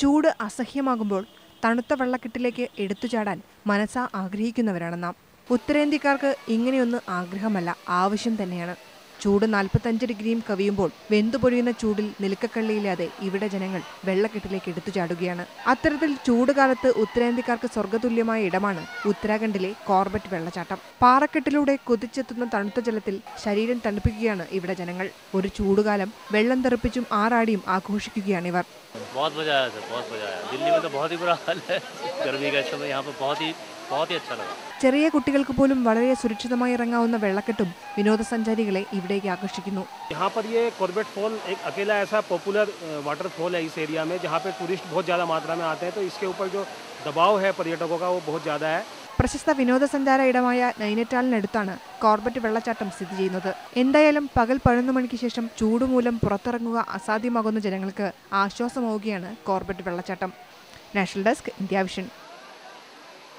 ചൂട് അസഹ്യമാകുമ്പോൾ തണുത്ത വെള്ളക്കെട്ടിലേക്ക് എടുത്തു ചാടാൻ മനസ്സാ ആഗ്രഹിക്കുന്നവരാണ് നാം. ഉത്തരേന്ത്യക്കാർക്ക് ഇങ്ങനെയൊന്ന് ആഗ്രഹമല്ല ആവശ്യം തന്നെയാണ്. ചൂട് നാൽപ്പത്തഞ്ച് ഡിഗ്രിയും കവിയുമ്പോൾ വെന്തുപൊഴിയുന്ന ചൂടിൽ നിൽക്കക്കള്ളിയില്ലാതെ ഇവിടെ ജനങ്ങൾ വെള്ളക്കെട്ടിലേക്ക് എടുത്തു ചാടുകയാണ് അത്തരത്തിൽ ചൂടുകാലത്ത് ഉത്തരേന്ത്യക്കാർക്ക് സ്വർഗതുല്യമായ ഇടമാണ് ഉത്തരാഖണ്ഡിലെ കോർബറ്റ് വെള്ളച്ചാട്ടം പാറക്കെട്ടിലൂടെ കുതിച്ചെത്തുന്ന തണുത്ത ജലത്തിൽ ശരീരം തണുപ്പിക്കുകയാണ് ഇവിടെ ജനങ്ങൾ ഒരു ചൂടുകാലം വെള്ളം തെറിപ്പിച്ചും ആറാടിയും ആഘോഷിക്കുകയാണിവർ बहुत मज़ा आया सर बहुत मज़ा आया दिल्ली में तो बहुत ही बुरा हाल है गर्मी का समय यहाँ पर बहुत ही बहुत ही अच्छा लगा ചെറിയ കുട്ടികൾക്ക് പോലും വളരെ സുരക്ഷിതമായി ഇറങ്ങാവുന്ന വെള്ളക്കെട്ടും വിനോദസഞ്ചാരികളെ ഇവിടേക്ക് ആകർഷിക്കുന്നു यहाँ पर ये कॉर्बेट फॉल एक अकेला ऐसा पॉपुलर वाटरफॉल है इस एरिया में जहाँ पे टूरिस्ट बहुत ज़्यादा मात्रा में आते हैं तो इसके ऊपर जो दबाव है पर्यटकों का वो बहुत ज़्यादा है പ്രശസ്ത വിനോദസഞ്ചാര ഇടമായ നൈനിറ്റാലിനടുത്താണ് കോർബറ്റ് വെള്ളച്ചാട്ടം സ്ഥിതി ചെയ്യുന്നത് എന്തായാലും പകൽ പതിനൊന്ന് മണിക്ക് ശേഷം ചൂടുമൂലം പുറത്തിറങ്ങുക അസാധ്യമാകുന്ന ജനങ്ങൾക്ക് ആശ്വാസമാവുകയാണ് കോർബറ്റ് വെള്ളച്ചാട്ടം നാഷണൽ ഡെസ്ക് ഇന്ത്യ വിഷൻ